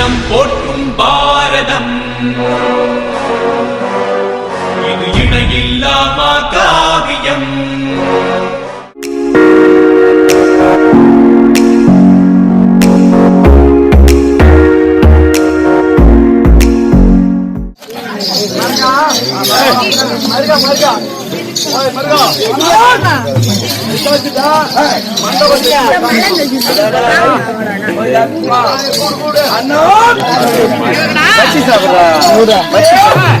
இனம் போற்றும் பாரதம். இது இணையில்லாமா காவியம். மருகா மருகா மண்டபத்தில் அண்ணா சாப்பிட்றா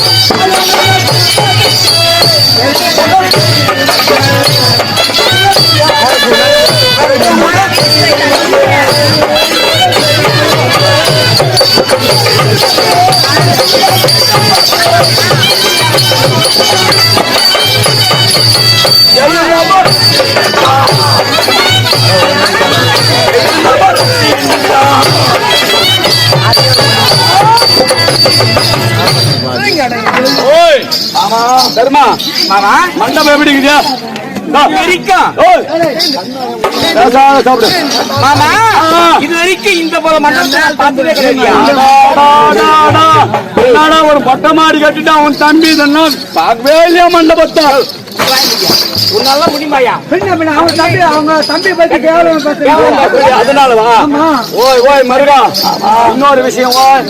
தர்மா? மண்டபம் எப்படி இருக்குதா. இது வரைக்கும் இந்த போல மண்டபத்தை ஒரு மொட்டை மாடி கட்டிட்டு அவன் தம்பி சொன்னா பார்க்கவே இல்லையா மண்டபத்தை? உன்னால முடியுமாயா அவங்க தம்பி அவங்க தம்பி பத்தி கேவலம் பேசுறீங்க. அதனாலவா ஓய் ஓய் மருகா. இன்னொரு விஷயம் ஓய்.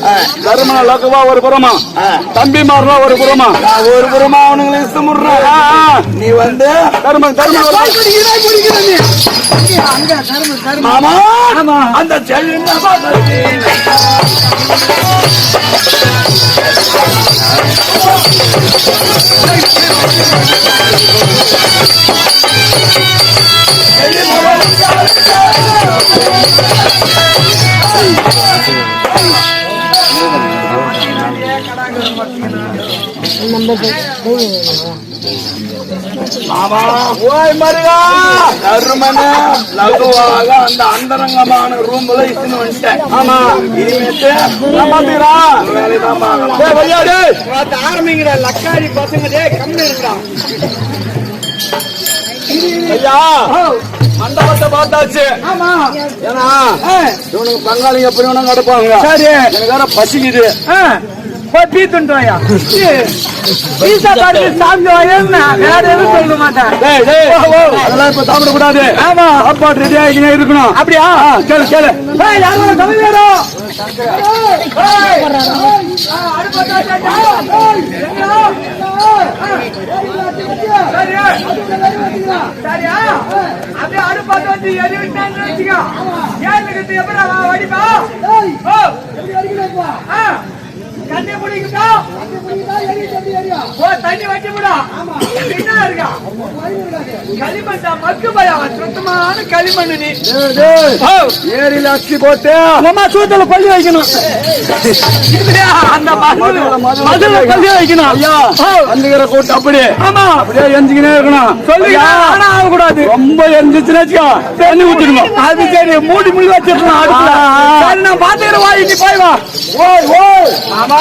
தர்மன லகுவா ஒரு புறமா. தம்பி மாறா ஒரு புறமா. ஒரு புறமா அவனுங்களை இஷ்டமுடுறான் நீ வந்து தர்மன் தர்மன் அங்க தர்ம தர்ம மாமா. ஆமா. அந்த மருகா தருமன லகுவாக அந்த அந்தரங்கமான ரூம்ல இட்டுன்னு வந்துட்டேன் ஆமா இனிமேட்டு வேலைதான் ஆரம்பிங்கடா லக்காரி பசங்க கம்மி இருக்கா? ஐயா மண்டபத்தை பார்த்தாச்சு. ஆமா. ஏன்னா இவனுக்கு பங்காளிங்க எப்படி வேணா நடப்பாங்க சரி. எனக்கு வேற பசிக்குது. போய் பீத்துன்றாயா பீசா பாட்டு சாமி வாயன்னா வேற எதுவும் சொல்ல மாட்டேன். அதெல்லாம் இப்ப சாப்பிட கூடாது ஆமா. சாப்பாடு ரெடி ஆகினே இருக்கணும். அப்படியா? கேளு கேளு. யாரும் தமிழ் சரியா? அப்படியே அடுப்பாத்து வச்சு எரி விட்டான்னு வச்சுக்கோ ஏன் எப்படி வேணும் தண்ணி வட்டி விடா என்ன இருக்கா மக்கு பயம் சுத்தமான களிமண் நீ. ஏரியில அச்சி போட்டு. அம்மா சூத்துல பள்ளி வைக்கணும். அந்த. மதுல பள்ளி வைக்கணும். ஐயா அந்திக்கிற கூட்டு அப்படி. ஆமா. அப்படியே எஞ்சிக்கினே இருக்கணும். சொல்லி ஆனா ஆகக்கூடாது. ரொம்ப எரிஞ்சிச்சுன்னு வச்சுக்கோ. தண்ணி அது சரி மூடி முடி வச்சிருக்கணும் சரி நான் பாத்துக்கிறேன் வா இன்னி போய் வா. ஓய் ஓய். ஆமா.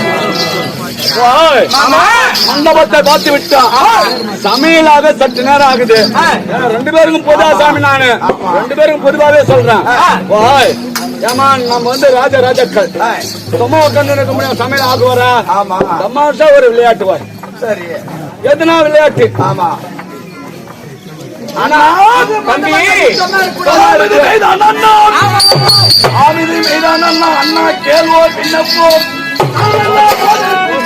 மண்டபத்தை பார்த்து விட்டான் சமையலாக சற்று நேரம் ஆகுது. ரெண்டு பேருக்கும் பொதுவா சாமி நானு. ரெண்டு பேருக்கும் பொதுவாவே சொல்றேன். ஏமா நம்ம வந்து ராஜ ராஜாக்கள். சும்மா உட்காந்து இருக்க முடியும் சமையல் ஆகுவாரா? தமாஷா ஒரு விளையாட்டு வாய். சரி. எதுனா விளையாட்டு? ஆமா. ஆனா தம்பி. அண்ணா கேள்வோ பின்னப்போ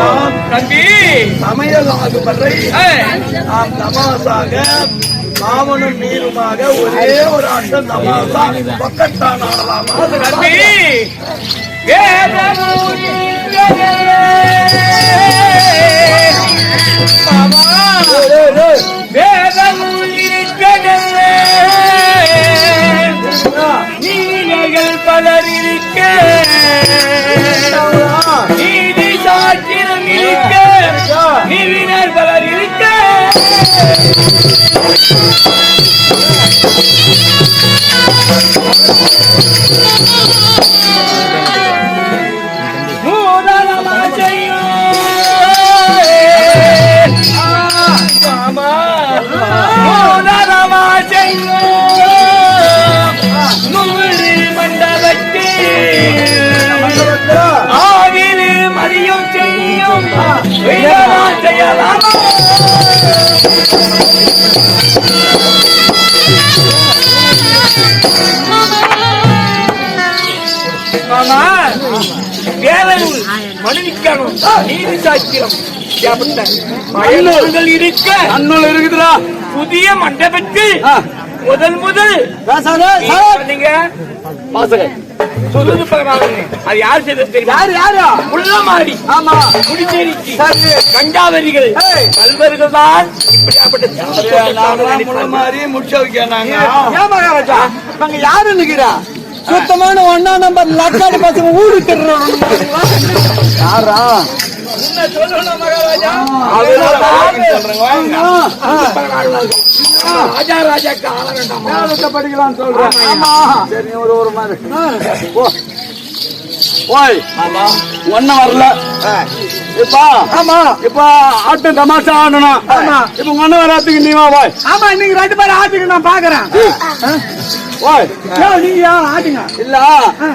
கட்டான் தம்பி. சமையல் ஆகும் வரை ஏய், நாம் தமாசாக மாமனும் நீருமாக ஒரே ஒரு ஆட்டம் தமாசா பக்கத்தான் ஆடலாமா தம்பி. வேதமூரி மாமா. நீதிகள் பலர் இருக்க. Thank you. வேலையில் மனுவிக்கணும் நீதி சாஸ்திரம் பயன்கள் இருக்க அண்ணல் இருக்குதுடா. புதிய மண்டபத்தில். முதல் முதல் நீங்க பகவான் அது யார் செய்தது தெரியுமா? யாரு யாரு? உள்ளமாடி ஆமா. குடிச்சேரிக்கு சரி. கண்டாவரிகள். கல்வர்கள் தான் இப்படியாப்பட்ட முடிச்ச வைக்கிறாங்க ஏன் மகாராஜா நாங்க யாரு நிக்கிறா சுத்தமான ஒன்னா நம்பர் லக்காடி பசங்க ஊரு யாரா ராஜா வேண்டாமா? படிக்கலாம் சொல்றேன் ஒரு ஒரு மாதிரி. ஓய் ஒன்னும் வரல. இப்பா. ஆமா. இப்ப ஆட்டம் தமாஷா ஆடணும் ஆமா. இப்ப ஒன்னும் வராதுக்கு நீ வா ஓய் ஆமா இன்னைக்கு ரெண்டு பேரும் ஆட்டுக்கு நான் பாக்குறேன். ஓய் நீங்க ஆட்டுங்க. இல்ல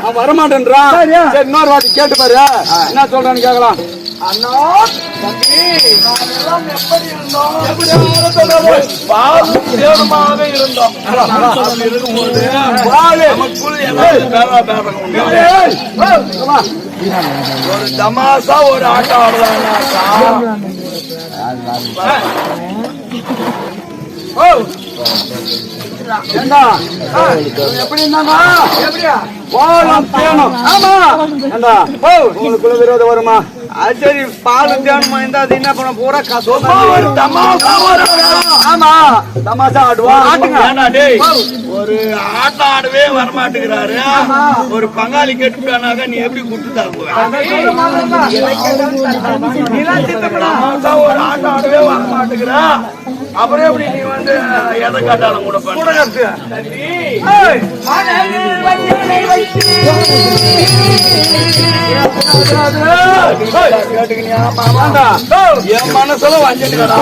அவன் வரமாட்டேன்றான்? சரி இன்னொரு வாட்டி கேட்டு பாரு. என்ன சொல்றான்னு கேக்கலாம். அண்ணா தம்பி நாமெல்லாம் எப்படி இருந்தோம் இருந்தோம். ஒரு தமாசா ஒரு ஆட்டம் ஏண்டா எப்படி இருந்தாங்க எப்படியா பாலம் தேனும் ஆமா ஏண்டா உங்களுக்குள்ள விரோதம் வருமா சரி பாலும் தேனுமா இருந்தா அது என்ன பண்ண ஒரு ஆமா தமாசா ஆடுவா ஆட்டுங்க. ஏண்டா டேய் ஒரு ஆட்டம் ஆடவே வரமாட்டேங்கிறாரு ஒரு பங்காளி கெட்டுட்டானாக்க நீ எப்படி குட்டு தமாசா ஒரு ஆட்டம் ஆடவே வரமாட்டேங்கிறா அப்புறம் எப்படி நீ வந்து எதை காட்டாலும் கூட பண்ண என் மனசுல வஞ்சிட்டுக்கடா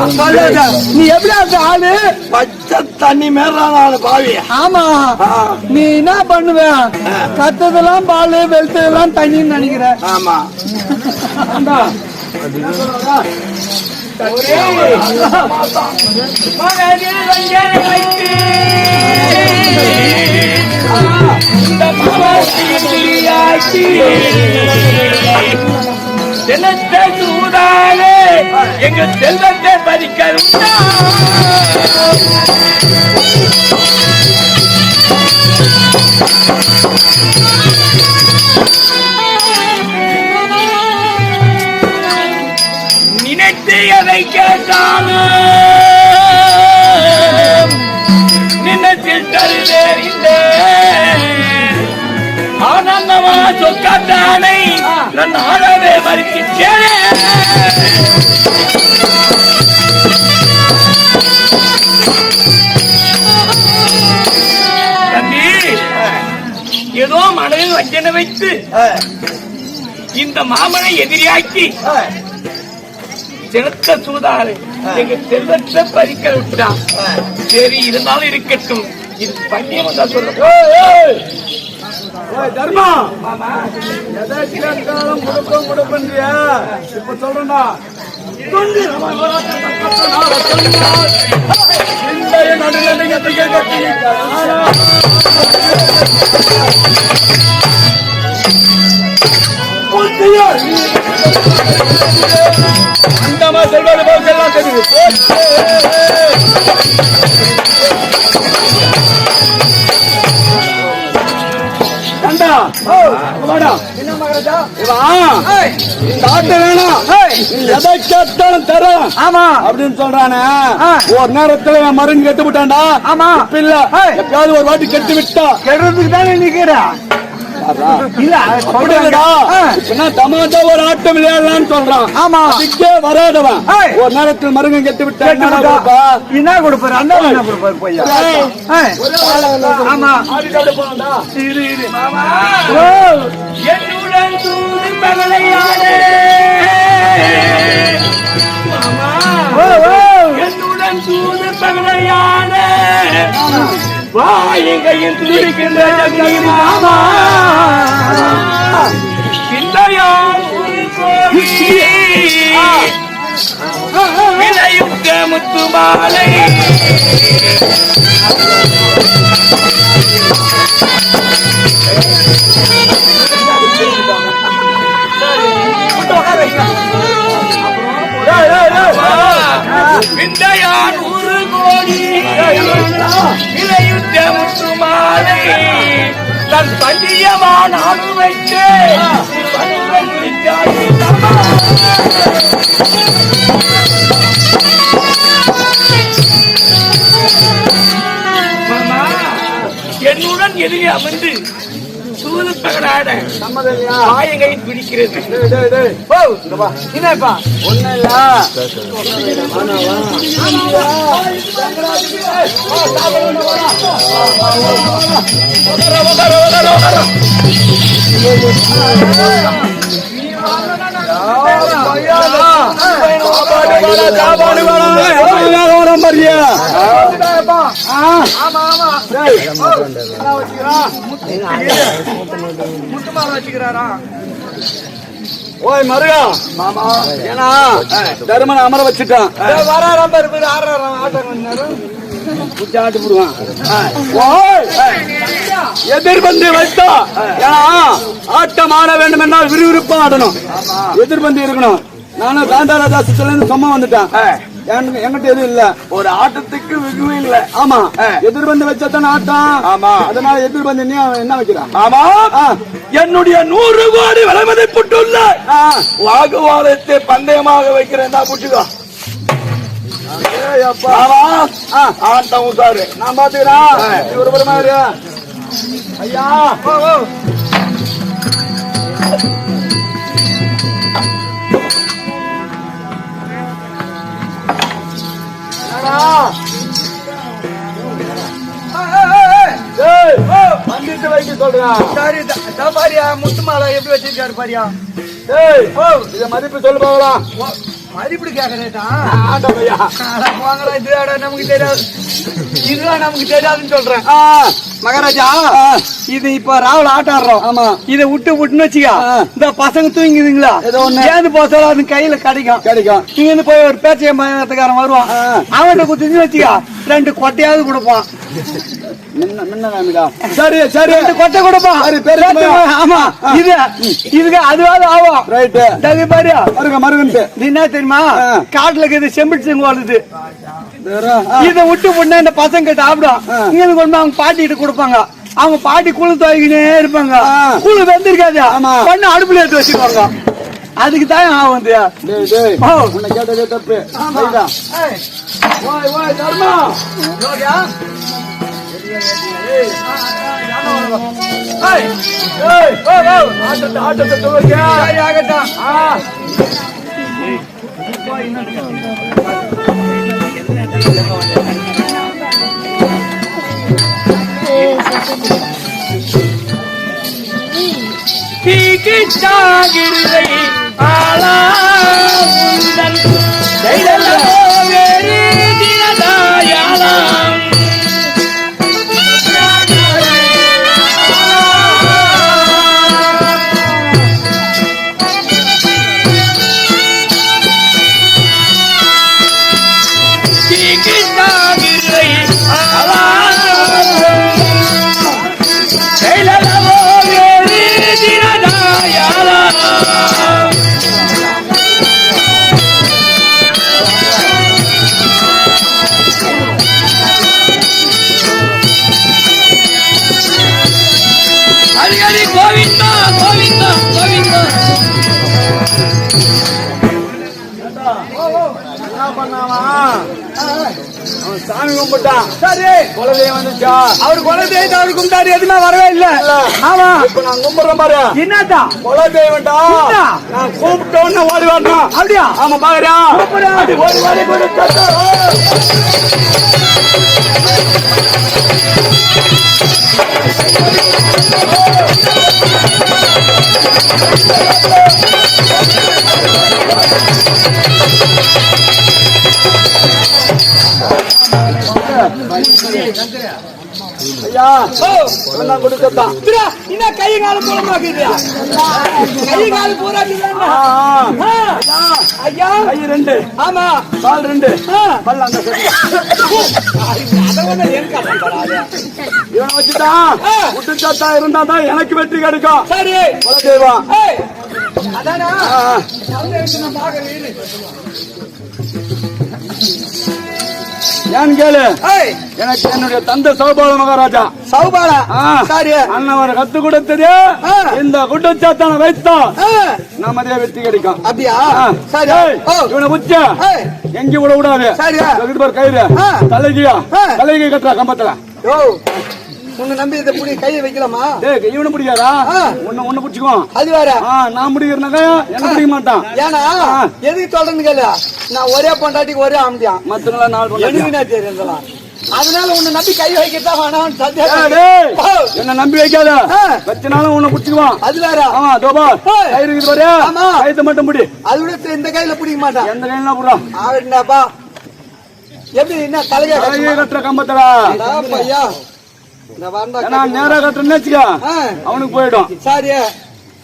நீ எப்படி அந்த ஆளு பச்சை தண்ணி மேறான பாவி ஆமா நீ என்ன பண்ணுவ கத்ததெல்லாம் பால் வெளுத்ததெல்லாம் தண்ணின்னு நினைக்கிற ஆமா செல்லத்தை சூதாலே எங்க செல்வத்தை பறிக்க நினைத்து எதை கேட்டாலும் சொக்காத்தானை நான் ஆடவே மறுக்கின்றேனே. தம்பி ஏதோ மனதில் வஞ்சனை வைத்து இந்த மாமனை எதிரியாக்கி செலுத்த சூதாரு எங்க செல்வத்தை பறிக்க விட்டான். சரி இருந்தாலும் இருக்கட்டும். இது பண்டியம் தான் சொல்லுங்க தர்மா எதை கேட்டாலும் கொடுப்போம் கொடுப்பன்றியா இப்ப சொல்றேன்டா நடுநிலை கட்டிக்க சொல்வது வேணாம் ஆமா அப்படின்னு சொல்றானே ஒரு நேரத்துல என் மருந்து கெட்டு விட்டான்டா ஆமா. இல்ல எப்பயாவது ஒரு வாட்டி கெட்டு விட்டா கெடுறதுக்கு தானே நிக்கிறேன் ஒரு ஆட்டம் விளையாடலாம்னு சொல்றான். ஆமா. அதுக்கே வராதவன். ஒரு நேரத்தில் மருங்க கெட்டு விட்டா? என்ன கொடுப்பாரு? அந்த என்ன கொடுப்பாரு? பொய்யா ஏய், ஆமா. ஆடிட்டாடு போனான்டா. இரு இரு. ஓ, என்னுடன் தூது பகலையாடே மாமா. ஓ, ஓ. என்னுடன் தூது பகலையாடே வாயங்கையில் துடிக்கின்ற ஜகனி மாமா. கோடி விளையுற்ற முத்து மாலை. விந்தையான் ஒரு கோடி. இலையுத்த முத்துமாலை தன் பண்டியமான வைத்து என்னுடன் எதிரே அமர்ந்து சூது பகடாட காயங்கை பிடிக்கிறது என்னப்பா ஒண்ணும் இல்ல. சாப்பாடு வச்சுக்கிறாரா ஓய் மருகா மாமா ஏன்னா தருமனை அமர வச்சுட்டான் குச்சி ஆட்டு போடுவான் ஓய் எதிர்பந்து வைத்தா ஆட்டம் ஆட வேண்டும் என்றால் விறுவிறுப்பா ஆடணும் எதிர்பந்து இருக்கணும் நானும் காந்தாராஜாசத்துல இருந்து சும்மா வந்துட்டேன் என்கிட்ட எதுவும் இல்ல. ஒரு ஆட்டத்துக்கு வெகுவே இல்ல. ஆமா. எதிர்பந்து வச்சாதான் ஆட்டம்? ஆமா. அதனால எதிர்பந்து என்ன வைக்கிறான்? ஆமா. என்னுடைய நூறு கோடி விலை மதிப்புட்டுள்ள. வாக்குவாதத்தை பந்தயமாக வைக்கிறேன். தான் புடிச்சுக்கோ. ஆட்டம் உசாரு. நான் பாத்துக்கிறேன். ஒரு. ஐயா. ஓ ஓ என்னடா? ஏய், ஏய், ஏய். ஏய், மன்னித்து வைக்க சொல்றேன் சரி பாரியா முத்து மாலை எப்படி வச்சிருக்காரு பாரியா ஏய், இத மதிப்பு சொல்லு போகலாம் ஓ, மதிப்பீடு கேக்குறேட்டா ஆண்டவையா வாங்கடா இது ஆடா நமக்கு தெரியாது இதுதான் நமக்கு தெரியாதுன்னு சொல்றேன். மகாராஜா இது இப்ப ராவுல ஆட்டம் ஆடுறோம். ஆமா. இத விட்டு விட்டுன்னு வச்சுக்கா. இந்த பசங்க தூங்கிதுங்களா ஏதோ போசாலும் அது கையில கிடைக்கும். கிடைக்கும். இங்க இருந்து போய் ஒரு பேச்சைய மயத்துக்காரன் வருவான். அவன்கிட்ட குத்துச்சு வச்சுக்கா. ரெண்டு கொட்டையாவது கொடுப்பான். சரி சரி. ரெண்டு கொட்டை கொடுப்பான். ஆமா. இது இதுக்கு அதுவாது ஆகும். ரைட்டு பாரு. மருகன்ட்டு இது என்ன தெரியுமா. காட்டுல இருக்குது செம்பிட்டு வருது இத விட்டு முன்ன இந்த பசங்க கிட்ட சாப்பிடும் ஆ. இங்க கொண்டு அவங்க பாட்டி கிட்ட கொடுப்பாங்க. அவங்க பாட்டி குழு துவைக்கினே இருப்பாங்க. குழு வெந்திருக்காது. பண்ணு அடுப்புல எடுத்து வச்சுக்குவாங்க அதுக்கு தான் ஆகும் இது டேய் டேய். ஓ. உன்னை கேட்டதே தப்பு. தர்மா. ஆட்டத்தை ஆட்டத்தை துவக்க ஆகட்டும். ஆ தீக்கிச்சாகிருதை அவர் கொலை செய்து அவர் கும்பிட்டாரு எதுவுமே வரவே இல்ல. ஆமா. இப்ப நான் கும்பிடுறேன் பாரு. என்னடா குலதெய்வம்டா என்ன? நான் கூப்பிட்டோன்னு ஓடி வரணும். அப்படியா? ஆமா பாக்குறியா? ஓடி ஓடி ஓடி தட்டு. ஐயா நான் கொடுக்கத்தான் என்ன கை கால மூலமாக்குது கை கால ஆ. ஐயா கை ரெண்டு. ஆமா. கால் ரெண்டு. பல்ல அந்த. இவனை வச்சுட்டான் ஆ. விட்டு சாத்தா இருந்தா தான் எனக்கு வெற்றி கிடைக்கும். சரி. குலதெய்வம். அதானா? ஏன்னு கேளு? எனக்கு என்னுடைய தந்தை சௌபால மகாராஜா. சௌபாலா. சரி அண்ணன் ஒரு கத்து கொடுத்தது. இந்த குட்டச்சாத்தான வைத்தா ஆ, நமதே வெற்றி கிடைக்கும். அப்படியா. சரி. இவனை உச்ச எங்கேயும் விட விடாது. சரி. கயிறு. தலைகியா. தலைகை கட்டுறா கம்பத்துல. உன்னை நம்பி இதை புடி கையை வைக்கலாமா? டேய் இவனை பிடிக்காதா. உன்னை ஒண்ணு பிடிச்சுக்கோ. அது வேற. நான் பிடிக்கிறனாக்கா என்ன பிடிக்க மாட்டான் ஏன்னா. எதுக்கு சொல்றேன்னு கேளு. நான் ஒரே பொண்டாட்டிக்கு ஒரே ஆம்பியான் மத்தனால நாள் பண்ண எனக்கு என்ன தெரியும்? அதனால உன்னை நம்பி கை வைக்கத்தான் வேணாம் என்ன நம்பி வைக்காத. வச்சனாலும் உன்னை பிடிச்சுக்குவான். அது வேற. ஆமா தோபா. கயிறு இருக்குது பாரு. ஆமா. மட்டும் பிடி. அது விட இந்த கையில பிடிக்க மாட்டான். எந்த கையில புறா ஆவிடாப்பா எப்படி என்ன தலைகை கட்டுற கம்பத்தடா. பையா. ஏன்னா நேரா கட்டுறேன்னு வச்சுக்க. அவனுக்கு போயிடும். சரி.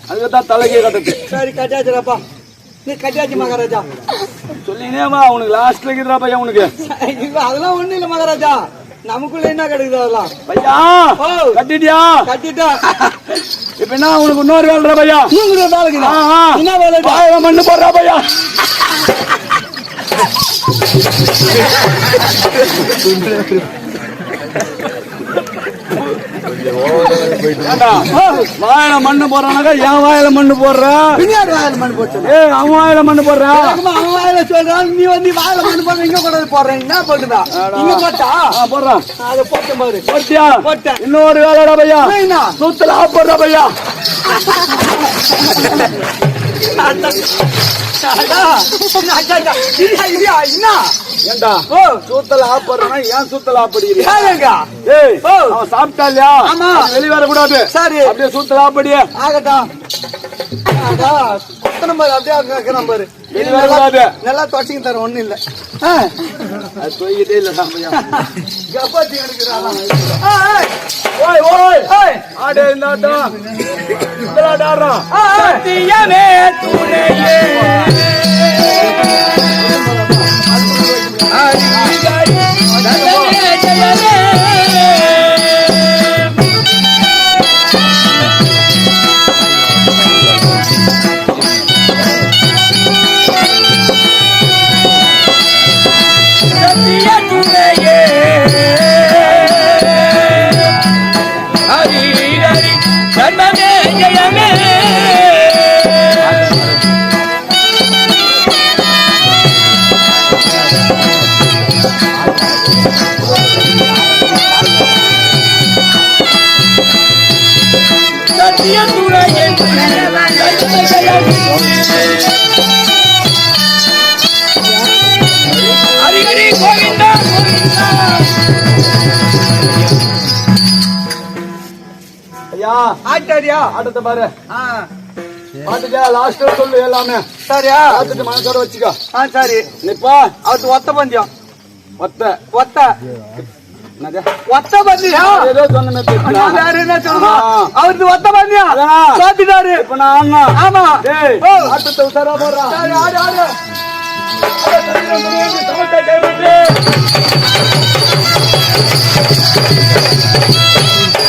அதுக்கு தான் தலைகை கட்டுறது. சரி கட்டியாச்சுடாப்பா நீ கட்டியாச்சு மகாராஜா. சொல்லினே வா உனக்கு லாஸ்ட்ல இருக்குதுடா பையன் உனக்கு அதெல்லாம் ஒண்ணு இல்ல மகாராஜா. நமக்குள்ள என்ன கிடைக்குது அதெல்லாம்? பையா. கட்டிட்டியா? கட்டிட்டா. இப்ப என்ன உனக்கு இன்னொரு வேலைடா பையா? நீங்க வேலைக்கு. என்ன வேலை மண்ணு போடுறா பையா. ஏண்டா, வாயில மண்ணு போடுறானாக்கா என் வாயில மண்ணு போடுற? பின்னாடி வாயில மண் போட்டு ஏ அவன் வாயில மண்ணு போடுற? வழக்கமா அவன் வாயில சொல்றான்? நீ வந்து வாயில மண் போடுற இங்க வந்து போடுறேன் என்ன போட்டுதா? இங்க போட்டா? ஆ, போடுறான் அதை போட்ட பாரு. போட்டியா? போட்டேன். இன்னொரு வேலைடா பையா. என்ன? சுத்தல ஆப்படுறா பையா. ஏண்டா சூத்தல ஆப்படுறா ஏன் சூத்தல ஆப்படுறியா ஏங்க ஏய். அவன் சாப்பிட்டா இல்லையா ஆமா. வெளிய வரக்கூடாது சரி அப்படியே சூத்தல ஆப்படியே ஆகட்டும் குத்தன பாரு அப்படியே அங்க வைக்கிறான் பாரு. நல்லா தொடச்சிங்க தர ஒண்ணும் இல்ல. போய்கிட்டே இல்ல கப்பாத்தி ஓய் ஓய். ஆடு ஆட்டம் ஆடுறான். சத்தியமே துணையே நந்தனே சத்திய துணையே ஹரி ஹரி நந்தனே ஜெயமே. சத்திய துறையே ஹரி ஐயா ஆட்டாரியா ஆட்டத்தை பாரு. ஆ, பாத்துக்க லாஸ்ட்ல சொல்லு எல்லாமே. சரியா? பார்த்துட்டு மனசோட வச்சுக்கோ. ஆ சரி. நிப்பா. அவத்து ஒத்த பந்தயம். ஒத்த. ஒத்த? ஒத்த பந்தயம்? ஏதோ சொன்ன நான் வேற என்ன சொல்லணும். அவருக்கு ஒத்த பந்தயம். அதான். தோத்துட்டாரு இப்ப நான் ஆமா. ஆட்டத்தை உசாரா போடுறான் சரி ஆடு ஆடு. சமத்தை கைவிட்டு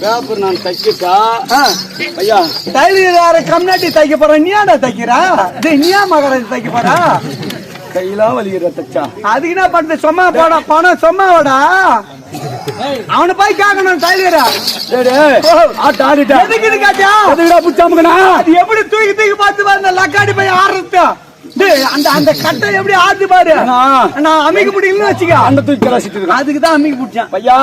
பேப்பர் நான் தைக்கிட்டா? ஐயா. டைலர் கம்னாட்டி தைக்க போற நீயாடா தைக்கிறா? நீயா மகராஜ் தைக்க போறா? கையெல்லாம் வலிக்கிற தச்சா. அதுக்கு என்ன பண்றது சும்மா போடா பணம் சும்மாவாடா அவனை போய் கேட்கணும் டைலரா டேய், ஆட்ட ஆடிட்டா எதுக்கு காட்டியா? எதுக்குடா புச்சாமுக்கனா அது எப்படி தூக்கி தூக்கி பார்த்து பாரு அந்த லக்காடி போய் ஆடுறது அந்த அந்த கட்டை எப்படி ஆடுது பாரு? நான் அமைக்க முடியலன்னு வச்சுக்க. அந்த தூக்கி கலாசிட்டு இருக்கான் அதுக்கு தான் அமைக்க பிடிச்சேன். ஐயா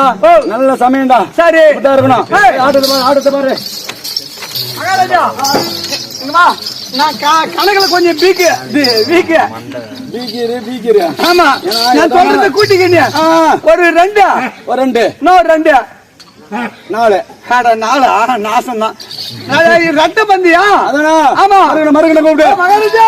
நல்ல சமயம்டா. சரி. இப்படிதான் இருக்கணும். ஆட்டத்தை பாரு ஆட்டத்தை பாரு. நான் கணக்குல கொஞ்சம் வீக்கு. வீக்கு. பீக்கிரு பீக்கிரு ஆமா. நான் சொல்றத கூட்டிக்கங்க ஒரு ரெண்டு. ஒரு ரெண்டு. இன்னொரு ரெண்டு. நாலு. அட நாளா? நாசம் தான் பந்தியா? அதானா? ஆமா. மறுகண மறுகண கூப்பிடு. மகாராஜா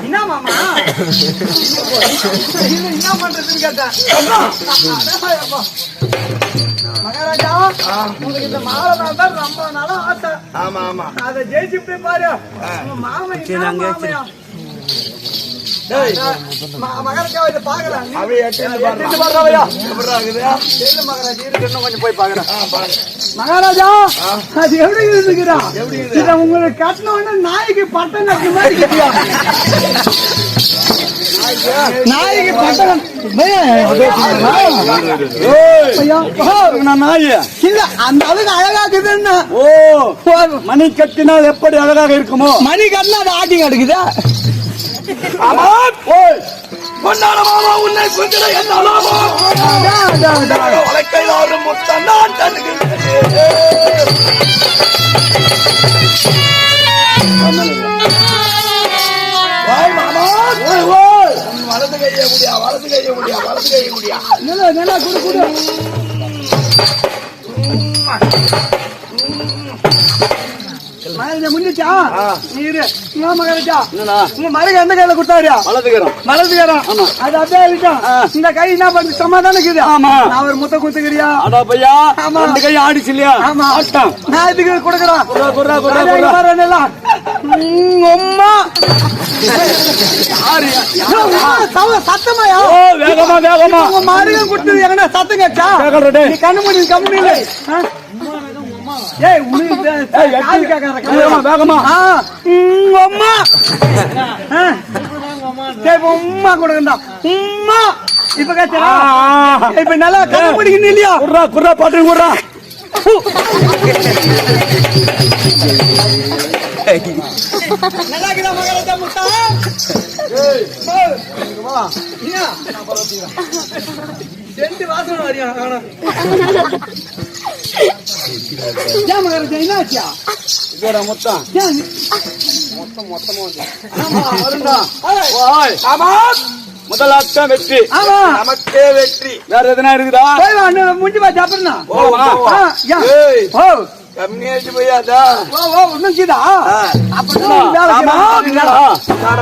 என்ன மாமா என்ன பண்றதுன்னு கேட்டேன். மகாராஜா உங்களுக்கு இந்த மாலை மேல தான் ரொம்ப நாளா ஆசை ஆமா ஆமா அதை ஜெயிச்சுட்டு பாரு உங்க மாமன் என்ன மாமையா? ம- மகாராஜா இதை பாக்குறேன் இருக்குது? கொஞ்சம் போய் பாக்குறேன் மகாராஜா அது எப்படி இருக்குறா இத உங்களுக்கு கட்டின உடனே நாய்க்கு பட்டம் கட்டின மாதிரி கட்டியா நாய்க்கு பட்டம் ஏய், நான் நாய் இல்ல அந்த அளவுக்கு அழகா இருக்குதுன்னு ஓ மணி கட்டினால் எப்படி அழகாக இருக்குமோ மணி கட்டினா அது ஆட்டி கிடக்குதா ஓய் பொன்னான மாமா உன்னை குந்திட என்ன லாபம் வழக்கையில் ஆடும் முத்தம் நான் உன் வலது கையை முடியா வலது கையை முடியா வலது கையை முடியா? நல்லா நல்லா குடு குடு. மகாராஜா முடிஞ்சிச்சா நீரு இங்க மகாராஜா உங்க மருக எந்த கையில கொடுத்தாரு? வலதுகிறோம் மலர்ந்துக்கிறோம் அது அப்படியே இருக்கட்டும் இந்த கை என்ன பண்ணு சமாதானம் இருக்குது. ஆமா. நான் ஒரு முத்த குத்துக்கிறியா அடா பையா ஆமா. ரெண்டு கை ஆடிச்சு இல்லையா? ஆமா. ஆட்டம். நான் இதுக்கு கொடுக்குறேன் குர்ரா பாரு என்னெல்லாம். உம், அம்மா. சத்தமாயா? ஓ வேகமா வேகமா. உங்க மருக கொடுத்தது எங்கன்னா சத்தம் கேட்டா கண்ணு மூடி கம்மி இல்லை? ஏய் உனக்கு எட்டு. கம்மி வேகமா உம், அம்மா. சரி, உம்மா கொடுக்கண்டா உம்மா. இப்ப ஆ. இப்ப நல்லா கண்ணு இல்லையா? குர்ரா குர்ரா பாட்டு குர்ரா. நல்லா வாசனை வரியா ஏன் மகாராஜா என்ன இதோட மொத்தம் ஏன் வெற்றி நமக்கே வெற்றி வேற எதனா இருக்குதா முடிஞ்சு பாத்து அப்புறம் கம்மியாச்சு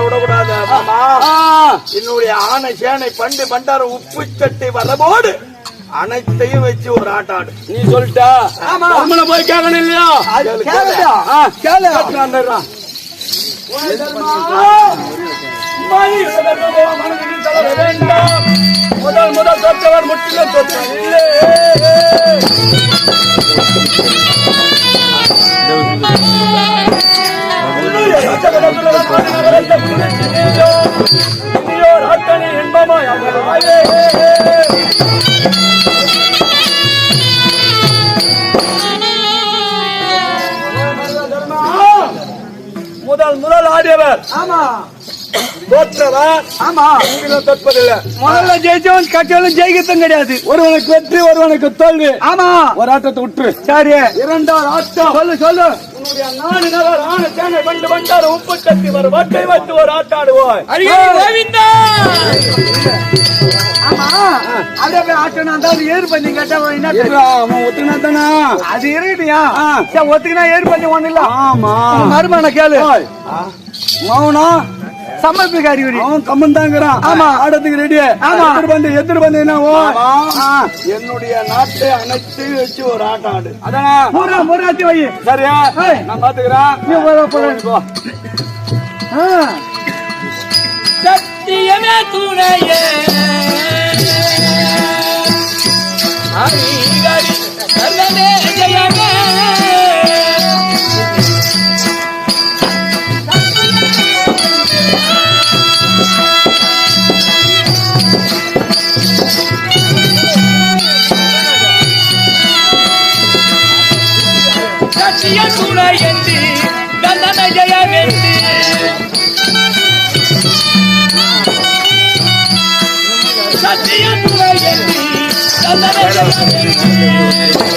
விடக்கூடாது மாமா ஆ, என்னுடைய ஆனை சேனை பண்டு பண்டார உப்பு சட்டை வரபோடு அனைத்தையும் வச்சு ஒரு ஆட்டாடு நீ சொல்லிட்ட? போய் கேட்கணும் இல்லையா. ஆ, கேளு. கேட்டு வந்துடுறான். மணி. மனதில் தளர வேண்டாம். முதல் முதல் தொற்றவர் முற்றிலும் தொற்றவில்லை முதல் முதல் ஆடியவர் ஆமா ஆமா. நீங்களும் தோற்பதில்லை. முதல்ல ஜெயிச்சவன் கட்சியாலும் ஜெயிக்கிறதும் கிடையாது. ஒருவனுக்கு வெற்றி ஒருவனுக்கு தோல்வி. ஆமா. ஒரு ஆட்டத்தை விட்டுரு. சரி. இரண்டாவது ஆட்டம். சொல்லு சொல்லு. நாடு நகர் ஆன தேனை கொண்டு வந்தார். உப்பு கட்டி ஒரு வட்டை வைத்து ஒரு தானே? அது இருக்கட்டியா ஒத்துக்கினா ஏறு பண்ணி ஒண்ணு இல்ல. ஆமா. மருமான கேளு. மௌனம் சமர்ப்பிக்க அறிகுறி. அவன் கம்மன் தாங்கிறான். ஆமா. ஆடத்துக்கு ரெடி ஆமா. எதிர் வந்து எதிர் வந்து என்ன என்னுடைய நாட்டை அணைத்து வச்சு ஒரு ஆட்டம் ஆடு அதானே முறை முறாத்தி வை. சரியா. நான் பாத்துக்கிறேன். நீ போற போற போ. ஆ. சத்தியமே துணையே ஹரி ஹரி சரணே ஜெயமே சத்திய துணையென்று தந்தன ஜெயமென்று சத்தியத்துறையென்று தந்தன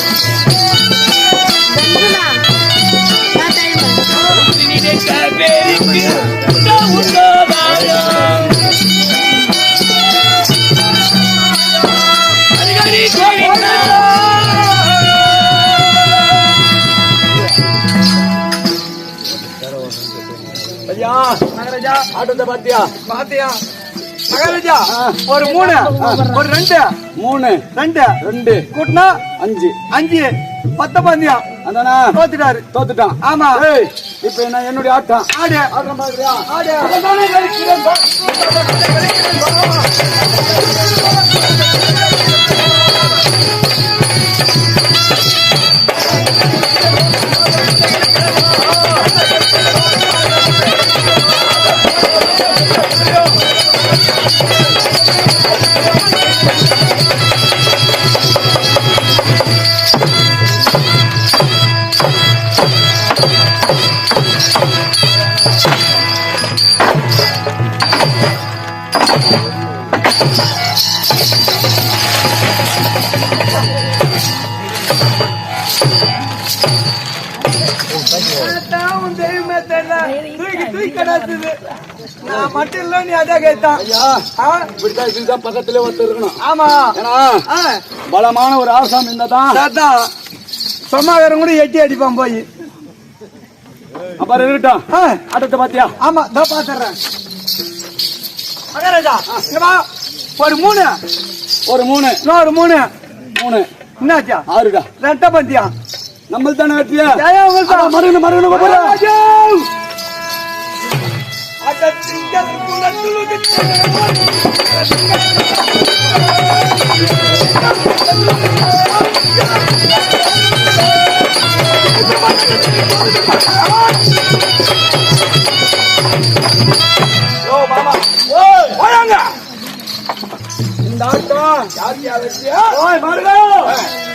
ஆட்டத்தை பாத்தியா? பாத்தியா? மகாராஜா ஒரு மூணு ஒரு ரெண்டு. மூணு ரெண்டு. ரெண்டு கூட்டினா அஞ்சு. அஞ்சு. பத்த பந்தயம் அதானே? தோத்துட்டாரு. தோத்துட்டான். ஆமா. ஏய் இப்ப என்ன என்னுடைய ஆட்டம் ஆடு. ஆட்டம் பாக்குறியா? ஆடு. அதான் அதான் கேட்டான். ஐயா இப்படித்தான் இதுதான் பக்கத்திலே ஒருத்தர் இருக்கணும். ஆமா. ஏன்னா பலமான ஒரு ஆசாமி இருந்தாதான் அதான் சொம்மாக்காரன் கூட எட்டி அடிப்பான் போய். அப்புறம் இருக்கட்டும். ஆட்டத்தை பாத்தியா? ஆமா இதோ பாத்துறேன். மகாராஜா ஒரு மூணு. ஒரு மூணு. இன்னொரு மூணு. மூணு. என்னாச்சா? ஆறுடா. ரெட்ட பந்தியா? நம்மள் தானே வெற்றியா ஜெயம் உங்களுக்கு அட திங்கள் குலத்துலுக்கு போயாங்க இந்த ஆட்டம் யாருக்கியா வெற்றியா ஓய் மருகோ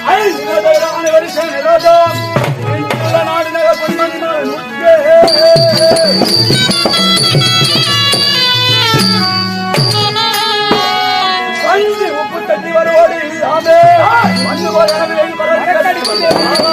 ஐ நிலதேரான வரிசை நிரோதம் இன்றுள்ள நாடு நகர் பொன்மன்னால் முத்தே கஞ்சி உப்பு தட்டி வருவோடு ஆமே மண்ணு போல் எனக்கு வெயில் பரவ